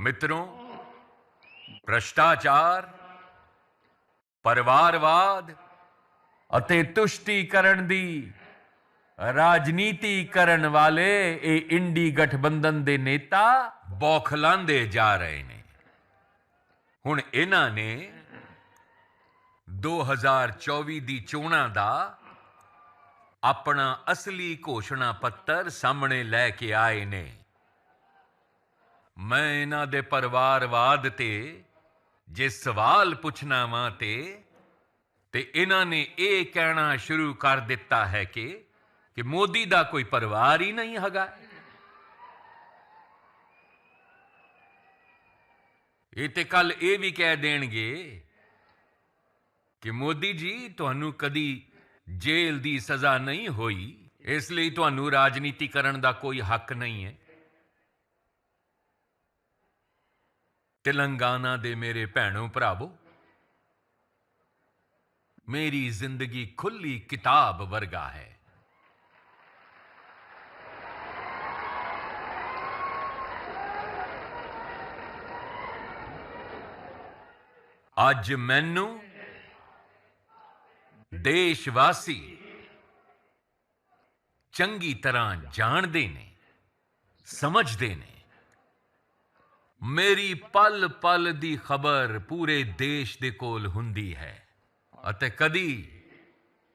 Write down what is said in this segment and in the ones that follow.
ਮਿੱਤਰੋ, ਭ੍ਰਸ਼ਟਾਚਾਰ, ਪਰਿਵਾਰਵਾਦ ਅਤੇ ਤੁਸ਼ਟੀਕਰਨ ਦੀ ਰਾਜਨੀਤੀ ਕਰਨ ਵਾਲੇ ਇਹ ਇੰਡੀ ਗਠਬੰਧਨ ਦੇ ਨੇਤਾ ਬੌਖਲਾਂਦੇ ਜਾ ਰਹੇ ਨੇ। ਹੁਣ ਇਹਨਾਂ ਨੇ 2024 ਦੀ ਚੋਣਾਂ ਦਾ ਆਪਣਾ ਅਸਲੀ ਘੋਸ਼ਣਾ ਪੱਤਰ ਸਾਹਮਣੇ ਲੈ ਕੇ ਆਏ ਨੇ। ਮੈਂ ਇਹਨਾਂ ਦੇ ਪਰਿਵਾਰਵਾਦ ਤੇ ਜੇ ਸਵਾਲ ਪੁੱਛਣਾ ਵਾਂ ਤੇ ਤੇ ਇਹਨਾਂ ਨੇ ਇਹ ਕਹਿਣਾ ਸ਼ੁਰੂ ਕਰ ਦਿੱਤਾ ਹੈ ਕਿ ਕਿ ਮੋਦੀ ਦਾ ਕੋਈ ਪਰਿਵਾਰ ਹੀ ਨਹੀਂ ਹੈਗਾ। ਇਹ ਤੇ ਕੱਲ ਇਹ ਵੀ ਕਹਿ ਦੇਣਗੇ ਕਿ ਮੋਦੀ ਜੀ, ਤੁਹਾਨੂੰ ਕਦੀ ਜੇਲ੍ਹ ਦੀ ਸਜ਼ਾ ਨਹੀਂ ਹੋਈ, ਇਸ ਲਈ ਤੁਹਾਨੂੰ ਰਾਜਨੀਤੀ ਕਰਨ ਦਾ ਕੋਈ ਹੱਕ ਨਹੀਂ ਹੈ। ਤੇਲੰਗਾਨਾ ਦੇ ਮੇਰੇ ਭੈਣੋ ਭਰਾਵੋ, ਮੇਰੀ ਜ਼ਿੰਦਗੀ ਖੁੱਲੀ ਕਿਤਾਬ ਵਰਗਾ ਹੈ। ਅੱਜ ਮੈਨੂੰ ਦੇਸ਼ ਵਾਸੀ ਚੰਗੀ ਤਰ੍ਹਾਂ ਜਾਣਦੇ ਨੇ, ਸਮਝਦੇ ਨੇ। ਮੇਰੀ ਪਲ ਪਲ ਦੀ ਖਬਰ ਪੂਰੇ ਦੇਸ਼ ਦੇ ਕੋਲ ਹੁੰਦੀ ਹੈ। ਅਤੇ ਕਦੀ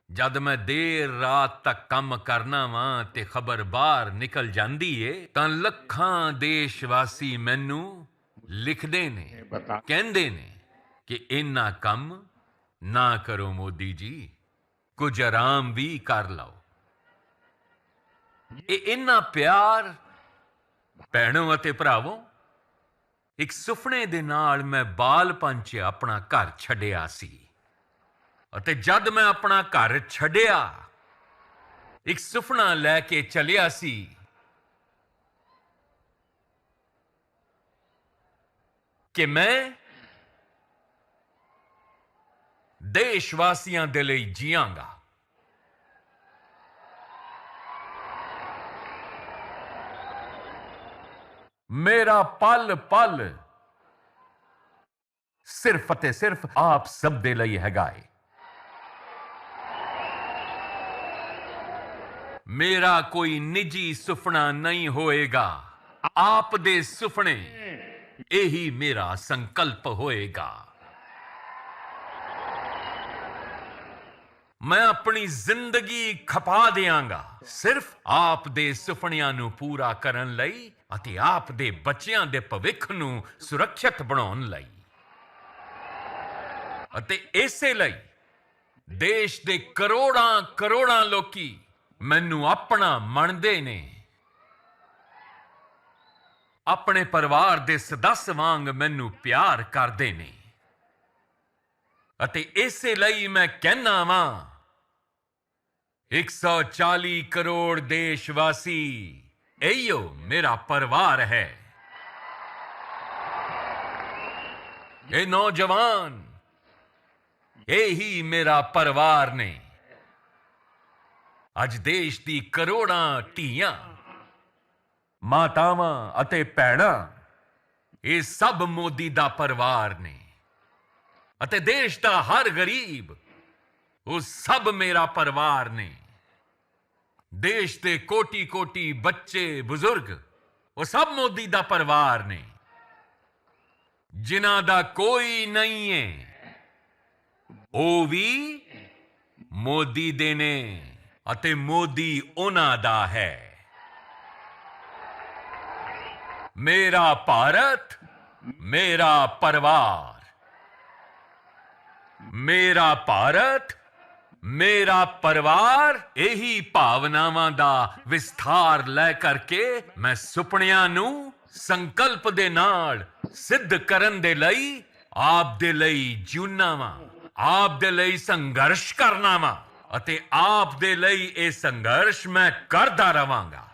ਜਦ ਮੈਂ ਦੇਰ ਰਾਤ ਤੱਕ ਕੰਮ ਕਰਨਾ ਵਾਂ ਤੇ ਖਬਰ ਬਾਹਰ ਨਿਕਲ ਜਾਂਦੀ ਏ ਤਾਂ ਲੱਖਾਂ ਦੇਸ਼ ਵਾਸੀ ਮੈਨੂੰ ਲਿਖਦੇ ਨੇ ਕਹਿੰਦੇ ਨੇ ਕਿ ਇੰਨਾ ਕੰਮ ਨਾ ਕਰੋ ਮੋਦੀ ਜੀ ਕੁਝ ਆਰਾਮ ਵੀ ਕਰ ਲਓ। ਇਹ ਇੰਨਾ ਪਿਆਰ ਭੈਣੋ ਅਤੇ ਭਰਾਵੋ ਇੱਕ ਸੁਪਨੇ ਦੇ ਨਾਲ ਮੈਂ ਬਾਲਪਨ 'ਚ ਆਪਣਾ ਘਰ ਛੱਡਿਆ ਸੀ। ਅਤੇ ਜਦ ਮੈਂ ਆਪਣਾ ਘਰ ਛੱਡਿਆ, ਇੱਕ ਸੁਪਨਾ ਲੈ ਕੇ ਚਲਿਆ ਸੀ। ਕਿ ਮੈਂ ਦੇਸ਼ ਵਾਸੀਆਂ ਦੇ ਲਈ ਜੀਵਾਂਗਾ ਮੇਰਾ ਪਲ ਪਲ ਸਿਰਫ ਅਤੇ ਸਿਰਫ ਆਪ ਸਭ ਦੇ ਲਈ ਹੈਗਾ ਏ। ਮੇਰਾ ਕੋਈ ਨਿੱਜੀ ਸੁਪਨਾ ਨਹੀਂ ਹੋਏਗਾ। ਆਪ ਦੇ ਸੁਪਨੇ ਇਹੀ ਮੇਰਾ ਸੰਕਲਪ ਹੋਏਗਾ। ਮੈਂ ਆਪਣੀ ਜ਼ਿੰਦਗੀ ਖਪਾ ਦਿਆਂਗਾ। ਸਿਰਫ ਆਪ ਦੇ ਸੁਪਨਿਆਂ ਨੂੰ ਪੂਰਾ ਕਰਨ ਲਈ ਅਤੇ ਆਪ ਦੇ ਬੱਚਿਆਂ ਦੇ ਭਵਿੱਖ ਨੂੰ ਸੁਰੱਖਿਅਤ ਬਣਾਉਣ ਲਈ। ਅਤੇ ਇਸੇ ਲਈ ਦੇਸ਼ ਦੇ ਕਰੋੜਾਂ ਕਰੋੜਾਂ ਲੋਕੀ ਮੈਨੂੰ ਆਪਣਾ ਮੰਨਦੇ ਨੇ। ਆਪਣੇ ਪਰਿਵਾਰ ਦੇ ਸਦੱਸ ਵਾਂਗ ਮੈਨੂੰ ਪਿਆਰ ਕਰਦੇ ਨੇ। ਅਤੇ ਇਸੇ ਲਈ ਮੈਂ ਕਹਿਣਾ ਵਾਂ 140 ਕਰੋੜ ਦੇਸ਼ ਵਾਸੀ ਇਹੋ ਮੇਰਾ ਪਰਿਵਾਰ ਹੈ। ਇਹ ਨੌਜਵਾਨ ਇਹੀ ਮੇਰਾ ਪਰਿਵਾਰ ਨੇ। ਅੱਜ ਦੇਸ਼ ਦੀ ਕਰੋੜਾਂ ਧੀਆਂ, ਮਾਤਾਵਾਂ ਅਤੇ ਭੈਣਾਂ, ਇਹ ਸਭ ਮੋਦੀ ਦਾ ਪਰਿਵਾਰ ਨੇ। ਅਤੇ ਦੇਸ਼ ਦਾ ਹਰ ਗਰੀਬ, ਉਹ ਸਭ ਮੇਰਾ ਪਰਿਵਾਰ ਨੇ। ਦੇਸ਼ ਦੇ ਕੋਟੀ ਕੋਟੀ ਬੱਚੇ, ਬਜ਼ੁਰਗ, ਉਹ ਸਭ ਮੋਦੀ ਦਾ ਪਰਿਵਾਰ ਨੇ। ਜਿਨ੍ਹਾਂ ਦਾ ਕੋਈ ਨਹੀਂ ਹੈ, ਉਹ ਵੀ ਮੋਦੀ ਦੇ ਨੇ ਅਤੇ ਮੋਦੀ ਉਹਨਾਂ ਦਾ ਹੈ। ਮੇਰਾ ਭਾਰਤ, ਮੇਰਾ ਪਰਿਵਾਰ, ਮੇਰਾ ਭਾਰਤ ਮੇਰਾ ਪਰਿਵਾਰ ਇਹੀ ਭਾਵਨਾਵਾਂ ਦਾ ਵਿਸਥਾਰ ਲੈ ਕਰਕੇ ਮੈਂ ਸੁਪਨਿਆਂ ਨੂੰ ਸੰਕਲਪ ਦੇ ਨਾਲ ਸਿੱਧ ਕਰਨ ਦੇ ਲਈ ਆਪ ਦੇ ਲਈ ਜਿਉਣਾ ਵਾਂ ਆਪ ਦੇ ਲਈ ਸੰਘਰਸ਼ ਕਰਨਾ ਵਾਂ ਅਤੇ ਆਪ ਦੇ ਲਈ ਇਹ ਸੰਘਰਸ਼ ਮੈਂ ਕਰਦਾ ਰਵਾਂਗਾ।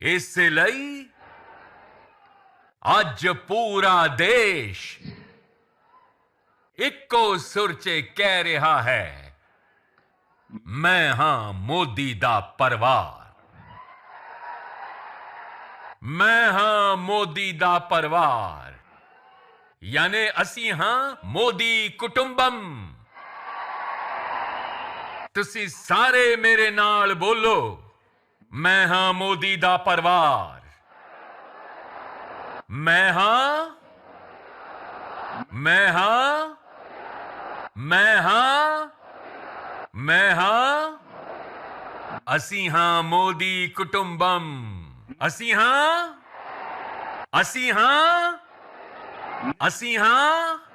ਇਸ ਲਈ ਅੱਜ ਪੂਰਾ ਦੇਸ਼ ਇੱਕੋ ਸੁਰ 'ਚ ਕਹਿ ਰਿਹਾ ਹੈ ਮੈਂ ਹਾਂ ਮੋਦੀ ਦਾ ਪਰਿਵਾਰ ਮੈਂ ਹਾਂ ਮੋਦੀ ਦਾ ਪਰਿਵਾਰ ਯਾਨੀ ਅਸੀਂ ਹਾਂ ਮੋਦੀ ਕੁਟੁੰਬਮ ਤੁਸੀਂ ਸਾਰੇ ਮੇਰੇ ਨਾਲ ਬੋਲੋ ਮੈਂ ਹਾਂ ਮੋਦੀ ਦਾ ਪਰਿਵਾਰ। ਮੈਂ ਹਾਂ? ਮੈਂ ਹਾਂ? ਮੈਂ ਹਾਂ? ਮੈਂ ਹਾਂ? ਅਸੀਂ ਹਾਂ ਮੋਦੀ ਕੁਟੁੰਬਮ। ਅਸੀਂ ਹਾਂ? ਅਸੀਂ ਹਾਂ? ਅਸੀਂ ਹਾਂ?